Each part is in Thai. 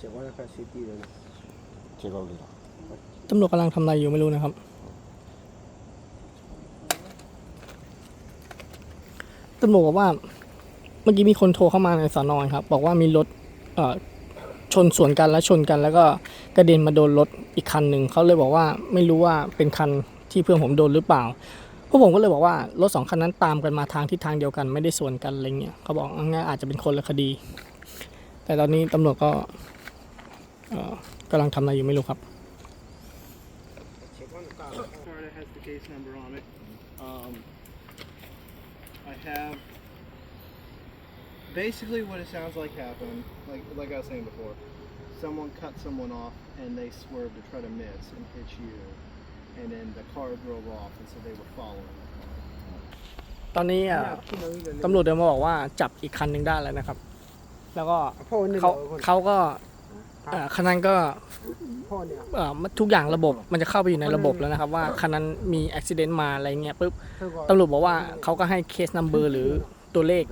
เสียงว่าราคซิตี้เลยเจ๊กเอเลยตำรวจกำลังทำอะไรอยู่ไม่รู้นะครับ ตำรวจบอกว่า เมื่อกี้มีคนโทรเข้ามาในสอนอครับ บอกว่ามีรถเอชนสวนกันและชนกัน แล้วก็กระเด็นมาโดนรถอีกคันหนึ่งเขาเลยบอกว่าไม่รู้ว่าเป็นคันที่เพื่อนผมโดนหรือเปล่าพวกผมก็เลยบอกว่ารถสองคันนั้นตามกันมาทางทิศทางเดียวกันไม่ได้สวนกันอะไรเงี้ยเขาบอกงั้นอาจจะเป็นคนละคดี แต่ตอนนี้ตำรวจก็ เอ่อกำลังทำอะไรอยู่ไม่รู้ครับ card that has the case number on it. Um, I have basically what it sounds like happened. Like like I was saying before, someone cut someone off and they swerved to try to miss and hit you, and then the car drove off, and so they were following. the car. ตอนนี้อะตำรวจเดินมาบอกว่าจับอีกคันหนึ่งได้แล้วนะครับ แล้วก็เขาเขาก็เอ่อคันนั้นก็เอ่อทุกอย่างระบบมันจะเข้าไปอยู่ในระบบแล้วนะครับว่าคันนั้นมีอุบิเหตุมาอะไรเงี้ยปุ๊บตำรวจบอกว่าเขาก็ให้เคสนัมเบอร์หรือตัวเลข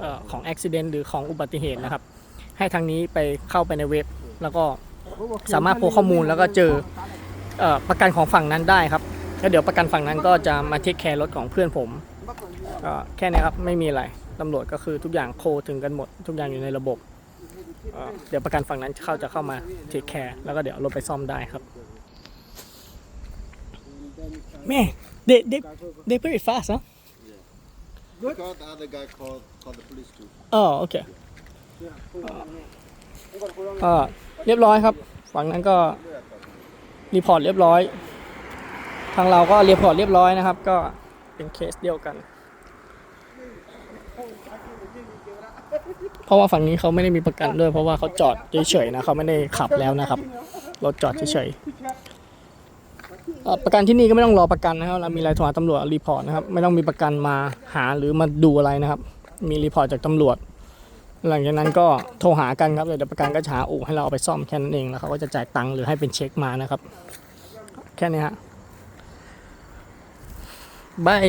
เอ่อของอุบิเหตุหรือของอุบัติเหตุนะครับ ให้ทางนี้ไปเข้าไปในเว็บ แล้วก็สามารถโพสข้อมูลแล้วก็เจอเอ่อประกันของฝั่งนั้นได้ครับแล้วเดี๋ยวประกันฝั่งนั้นก็จะมาเทคแคร์รถของเพื่อนผมก็แค่นี้ครับไม่มีอะไรตำรวจก็คือทุกอย่างโคถึงกันหมด ทุกอย่างอยู่ในระบบ เอ่อเดี๋ยวประกันฝั่งนั้นเข้าจะเข้ามาเทคแคร์แล้วก็เดี๋ยวเอารถไปซ่อมได้ครับ แม่ they they they very fast huh Because the other guy called called the police too. อ๋อโอเคก็เรียบร้อยครับ ฝั่งนั้นก็รีพอร์ตเรียบร้อย ทางเราก็รีพอร์ตเรียบร้อยนะครับ ก็เป็นเคสเดียวกัน เพราะว่าฝั่งนี้เขาไม่ได้มีประกันด้วย เพราะว่าเขาจอดเฉยๆนะเขาไม่ได้ขับแล้วนะครับรถจอดเฉยๆประกันที่นี่ก็ไม่ต้องรอประกันนะครับเรามีอะไรโทรหาตำรวจรีพอร์ตนะครับไม่ต้องมีประกันมาหาหรือมาดูอะไรนะครับ มีรีพอร์ตจากตำรวจ หลังจากนั้นก็โทรหากันครับเดี๋ยวประกันก็จะหาอู่ให้เราเอาไปซ่อมแค่นั้นเองแล้วเขาก็จะจ่ายตังค์หรือให้เป็นเช็คมานะครับ แค่นี้ฮะบาย